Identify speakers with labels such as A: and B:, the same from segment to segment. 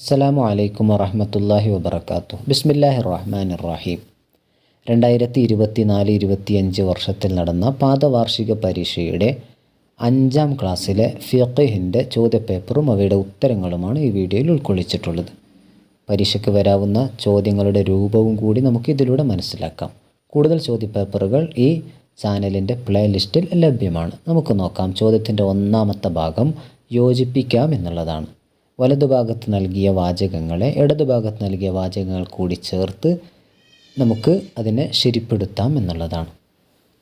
A: അസ്സലാമു അലൈക്കും വറഹമത്തല്ലാഹി വബർക്കാത്തു ബിസ്മില്ലാഹി റഹ്മാൻ റഹീം രണ്ടായിരത്തി ഇരുപത്തി നാല് ഇരുപത്തിയഞ്ച് വർഷത്തിൽ നടന്ന പാദവാർഷിക പരീക്ഷയുടെ അഞ്ചാം ക്ലാസ്സിലെ ഫിഖഹിന്റെ ചോദ്യപേപ്പറും അവയുടെ ഉത്തരങ്ങളുമാണ് ഈ വീഡിയോയിൽ ഉൾക്കൊള്ളിച്ചിട്ടുള്ളത്. പരീക്ഷയ്ക്ക് വരാവുന്ന ചോദ്യങ്ങളുടെ രൂപവും കൂടി നമുക്ക് ഇതിലൂടെ മനസ്സിലാക്കാം. കൂടുതൽ ചോദ്യപേപ്പറുകൾ ഈ ചാനലിന്റെ പ്ലേലിസ്റ്റിൽ ലഭ്യമാണ്. നമുക്ക് നോക്കാം. ചോദ്യത്തിന്റെ ഒന്നാമത്തെ ഭാഗം യോജിപ്പിക്കാം എന്നുള്ളതാണ്. വലതുഭാഗത്ത് നൽകിയ വാചകങ്ങളെ ഇടതുഭാഗത്ത് നൽകിയ വാചകങ്ങൾ കൂടി ചേർത്ത് നമുക്ക് അതിനെ ശരിപ്പെടുത്താം എന്നുള്ളതാണ്.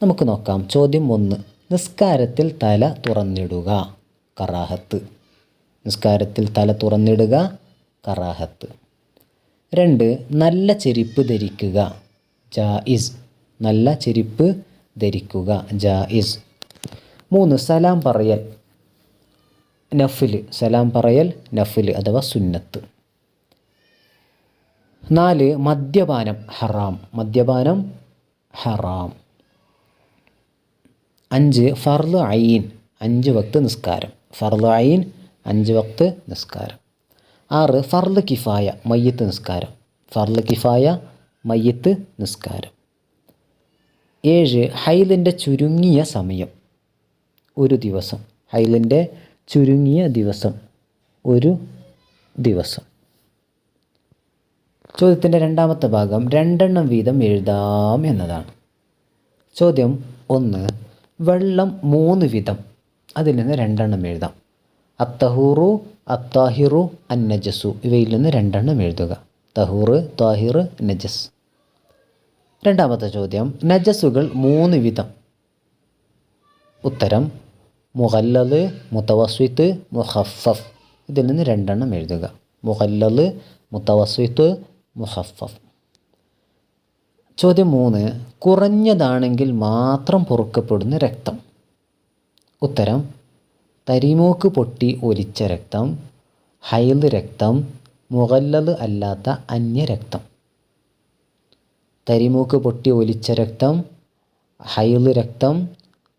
A: നമുക്ക് നോക്കാം. ചോദ്യം ഒന്ന്. നിസ്കാരത്തിൽ തല തുറന്നിടുക. കറാഹത്ത്. നിസ്കാരത്തിൽ തല തുറന്നിടുക. കറാഹത്ത്. രണ്ട്. നല്ല ചെരിപ്പ് ധരിക്കുക. ജായിസ്. നല്ല ചെരിപ്പ് ധരിക്കുക. ജായിസ്. മൂന്ന്. സലാം പറയൽ. നഫിൽ സലാം പറയൽ നഫിൽ അഥവാ സുന്നത്ത്. നാല് മദ്യപാനം ഹറാം. മദ്യപാനം ഹറാം. അഞ്ച് ഫർദ് ഐൻ അഞ്ച് വക്ത് നിസ്കാരം. ഫർദ് ഐൻ അഞ്ച് വക്ത് നിസ്കാരം. ആറ് ഫർദ് കിഫായ മയ്യത്ത് നിസ്കാരം. ഫർദ് കിഫായ മയ്യത്ത് നിസ്കാരം. ഏഴ് ഹൈലിന്റെ ചുരുങ്ങിയ സമയം. ഒരു ദിവസം. ഹൈലിന്റെ ചുരുങ്ങിയ ദിവസം. ഒരു ദിവസം. ചോദ്യത്തിന്റെ രണ്ടാമത്തെ ഭാഗം രണ്ടെണ്ണം വീതം എഴുതാം എന്നതാണ്. ചോദ്യം ഒന്ന് വെള്ളം മൂന്ന് വിധം അതിൽ നിന്ന് രണ്ടെണ്ണം എഴുതാം. അത്തഹൂറു അത്താഹിറു അന്നജസു. ഇവയിൽ നിന്ന് രണ്ടെണ്ണം എഴുതുക. തഹൂറ് താഹിർ നജസ്. രണ്ടാമത്തെ ചോദ്യം നജസുകൾ മൂന്ന് വിധം ഉത്തരം മുഹല്ലല് മുത്തവസ്വിത്ത് മുഹഫഫ്. ഇതിൽ നിന്ന് രണ്ടെണ്ണം എഴുതുക. മുഹല്ലല് മുത്തവസ്വിത്ത് മുഹഫഫ്. ചോദ്യം മൂന്ന്. കുറഞ്ഞതാണെങ്കിൽ മാത്രം പൊറുക്കപ്പെടുന്ന രക്തം. ഉത്തരം തരിമൂക്ക് പൊട്ടി ഒലിച്ച രക്തം ഹൈൽ രക്തം മുഹല്ലല് അല്ലാത്ത അന്യരക്തം തരിമൂക്ക് പൊട്ടി ഒലിച്ച രക്തം ഹൈൽ രക്തം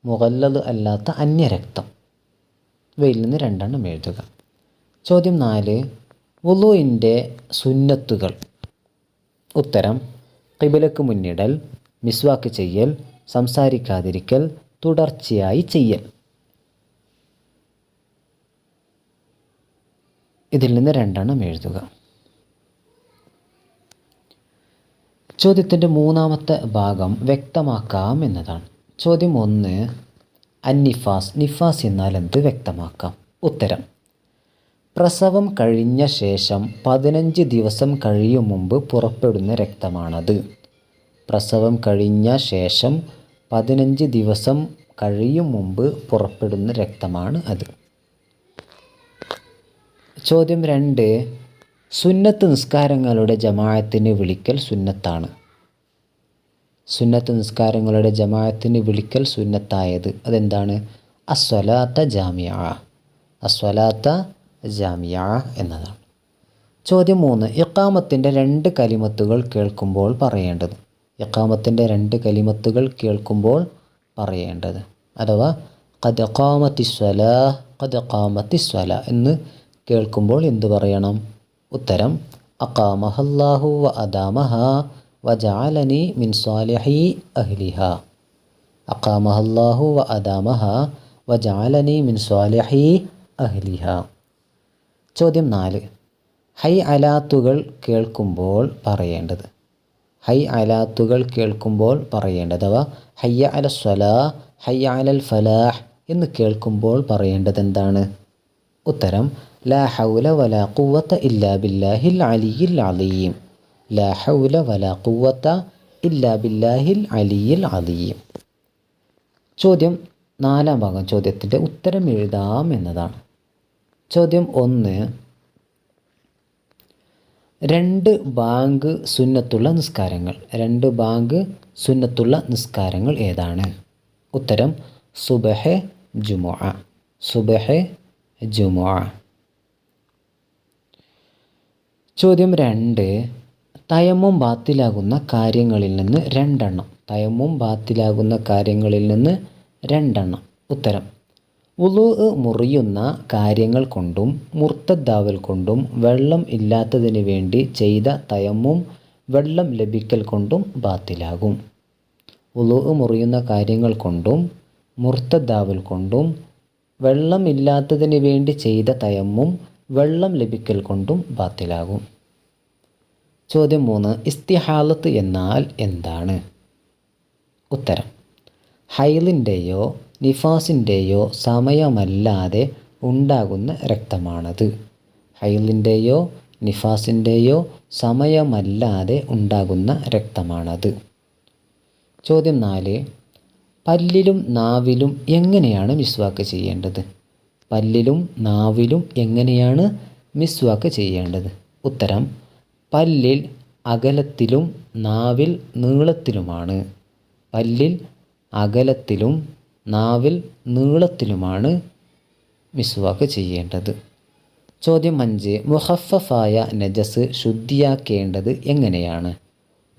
A: മുഹല്ലത് അല്ലാത്ത അന്യരക്തം. ഇവയിൽ നിന്ന് രണ്ടെണ്ണം എഴുതുക. ചോദ്യം നാല് വുളുവിന്റെ സുന്നത്തുകൾ. ഉത്തരം കിബിലക്ക് മുന്നിടൽ മിസ്വാക്ക് ചെയ്യൽ സംസാരിക്കാതിരിക്കൽ തുടർച്ചയായി ചെയ്യൽ. ഇതിൽ നിന്ന് രണ്ടെണ്ണം എഴുതുക. ചോദ്യത്തിന്റെ മൂന്നാമത്തെ ഭാഗം വ്യക്തമാക്കാം എന്നതാണ്. ചോദ്യം ഒന്ന് അന്നിഫാസ്. നിഫാസ് എന്നാൽ എന്ത് വ്യക്തമാക്കാം? ഉത്തരം പ്രസവം കഴിഞ്ഞ ശേഷം പതിനഞ്ച് ദിവസം കഴിയും മുമ്പ് പുറപ്പെടുന്ന രക്തമാണത്. പ്രസവം കഴിഞ്ഞ ശേഷം പതിനഞ്ച് ദിവസം കഴിയും മുമ്പ് പുറപ്പെടുന്ന രക്തമാണ് അത്. ചോദ്യം രണ്ട് സുന്നത്ത് നിസ്കാരങ്ങളുടെ ജമാഅത്തിന് വിളിക്കൽ സുന്നത്താണ്. സുന്നത്ത് നിസ്കാരങ്ങളുടെ ജമാഅത്തിന് വിളിക്കൽ സുന്നത്തായത്. അതെന്താണ്? അസ്വലാത്ത ജാമിയ അസ്വലാത്ത ജാമിയ എന്നതാണ്. ചോദ്യം മൂന്ന്. ഇക്കാമത്തിന്റെ രണ്ട് കലിമത്തുകൾ കേൾക്കുമ്പോൾ പറയേണ്ടത്. ഇക്കാമത്തിന്റെ രണ്ട് കലിമത്തുകൾ കേൾക്കുമ്പോൾ പറയേണ്ടത്. അഥവാ കത് കാമത്തിസ്വല കത് കാമത്തിസ്വല എന്ന് കേൾക്കുമ്പോൾ എന്തു പറയണം? ഉത്തരം അക്കാമഹല്ലാഹു വ അദാമഹ വജാലനി മിൻ സ്വാലിഹി അഹ്ലിഹ. അക്കാമഹല്ലാഹു വ അദാമഹ വജാലനി മിൻ സ്വാലിഹി അഹ്ലിഹ. ചോദ്യം നാല്. ഹൈ അലാത്തുകൾ കേൾക്കുമ്പോൾ പറയേണ്ടത്. ഹൈ അലാത്തുകൾ കേൾക്കുമ്പോൾ പറയേണ്ടത് അഥവാ ഹയ്യ അല സ്വലാ ഹയ്യ അലൽ ഫലാഹ് എന്ന് കേൾക്കുമ്പോൾ പറയേണ്ടത് എന്താണ്? ഉത്തരം ലാ ഹൗല വലാ കുവത്ത ഇല്ലാ ബില്ലാഹിൽ അലിയിൽ അലീം. ലാ ഹൗല വലാ കുവത്ത ഇല്ലാ ബില്ലാഹിൽ അലിയിൽ അലിയും ചോദ്യം നാലാം ഭാഗം ചോദ്യത്തിന്റെ ഉത്തരം എഴുതാം എന്നതാണ്. ചോദ്യം ഒന്ന് രണ്ട് ബാങ്ക് സുന്നത്തുള്ള നിസ്കാരങ്ങൾ രണ്ട് ബാങ്ക് സുന്നത്തുള്ള നിസ്കാരങ്ങൾ ഏതാണ്? ഉത്തരം സുബഹെ ജുമുഅ സുബഹെ ജുമുഅ. ചോദ്യം രണ്ട് തയമ്മും ബാത്തിലാകുന്ന കാര്യങ്ങളിൽ നിന്ന് രണ്ടെണ്ണം. തയമ്മും ബാത്തിലാകുന്ന കാര്യങ്ങളിൽ നിന്ന് രണ്ടെണ്ണം. ഉത്തരം. ഉളു മുറിയുന്ന കാര്യങ്ങൾ കൊണ്ടും മുർത്തദ്ദാവൽ കൊണ്ടും വെള്ളം ഇല്ലാത്തതിന് വേണ്ടി ചെയ്ത തയമ്മും വെള്ളം ലഭിക്കൽ കൊണ്ടും ബാത്തിലാകും. ഉളു മുറിയുന്ന കാര്യങ്ങൾ കൊണ്ടും മുർത്തദ്ദാവൽ കൊണ്ടും വെള്ളം ഇല്ലാത്തതിന് വേണ്ടി ചെയ്ത തയമ്മും വെള്ളം ലഭിക്കൽ കൊണ്ടും ബാത്തിലാകും. ചോദ്യം മൂന്ന് ഇസ്തിഹാലത്ത് എന്നാൽ എന്താണ്? ഉത്തരം ഹൈലിന്റെയോ നിഫാസിന്റെയോ സമയമല്ലാതെ ഉണ്ടാകുന്ന രക്തമാണത്. ഹൈലിന്റെയോ നിഫാസിന്റെയോ സമയമല്ലാതെ ഉണ്ടാകുന്ന രക്തമാണത്. ചോദ്യം നാല് പല്ലിലും നാവിലും എങ്ങനെയാണ് മിസ്വാക്ക് ചെയ്യേണ്ടത്? പല്ലിലും നാവിലും എങ്ങനെയാണ് മിസ്വാക്ക് ചെയ്യേണ്ടത്? ഉത്തരം പല്ലിൽ അകലത്തിലും നാവിൽ നീളത്തിലുമാണ്. പല്ലിൽ അകലത്തിലും നാവിൽ നീളത്തിലുമാണ് മിസ്വാക്ക് ചെയ്യേണ്ടത്. ചോദ്യം അഞ്ച്. മുഹഫഫായ നജസ് ശുദ്ധിയാക്കേണ്ടത് എങ്ങനെയാണ്?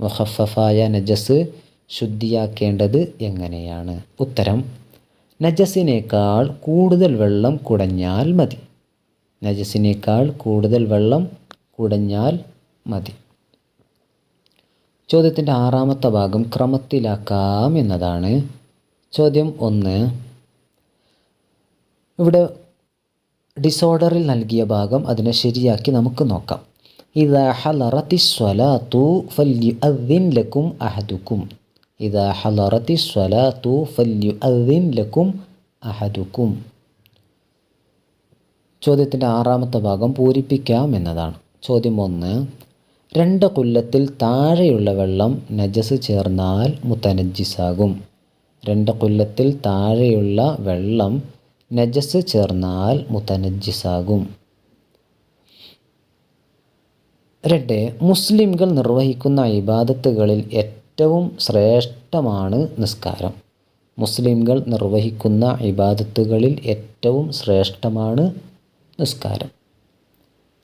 A: മുഹഫഫായ നജസ് ശുദ്ധിയാക്കേണ്ടത് എങ്ങനെയാണ്? ഉത്തരം നജസിനേക്കാൾ കൂടുതൽ വെള്ളം കുടഞ്ഞാൽ മതി. നജസിനേക്കാൾ കൂടുതൽ വെള്ളം കുടഞ്ഞാൽ മതി. ചോദ്യത്തിന്റെ ആറാമത്തെ ഭാഗം ക്രമത്തിലാക്കാം എന്നതാണ്. ചോദ്യം ഒന്ന്. ഇവിടെ ഡിസോർഡറിൽ നൽകിയ ഭാഗം അതിനെ ശരിയാക്കി നമുക്ക് നോക്കാം. ഇതാ ഹലറത്തി ലക്കും അഹദുക്കും. ഇതാ ഹലറത്തി ലക്കും അഹദുക്കും. ചോദ്യത്തിന്റെ ആറാമത്തെ ഭാഗം പൂരിപ്പിക്കാം എന്നതാണ്. ചോദ്യം ഒന്ന്. രണ്ട് കൊല്ലത്തിൽ താഴെയുള്ള വെള്ളം നജസ് ചേർന്നാൽ മുത്തനജിസാകും രണ്ട് കൊല്ലത്തിൽ താഴെയുള്ള വെള്ളം നജസ് ചേർന്നാൽ മുത്തനജിസാകും രണ്ട് മുസ്ലിംകൾ നിർവഹിക്കുന്ന ഇബാദത്തുകളിൽ ഏറ്റവും ശ്രേഷ്ഠമാണ് നിസ്കാരം. മുസ്ലിംകൾ നിർവഹിക്കുന്ന ഇബാദത്തുകളിൽ ഏറ്റവും ശ്രേഷ്ഠമാണ് നിസ്കാരം.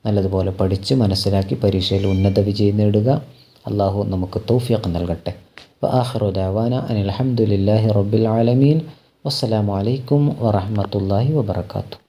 A: നല്ലതുപോലെ പഠിച്ച് മനസ്സിലാക്കി പരീക്ഷയിൽ ഉന്നത വിജയം നേടുക. അള്ളാഹു നമുക്ക് തൗഫീഖ് നൽകട്ടെ. വആഖിറു ദഅവാന അനിൽ ഹംദുലില്ലാഹി റബ്ബിൽ ആലമീൻ. വസ്സലാമലൈക്കും വറഹ്മത്തുള്ളാഹി വബറകാതുഹു.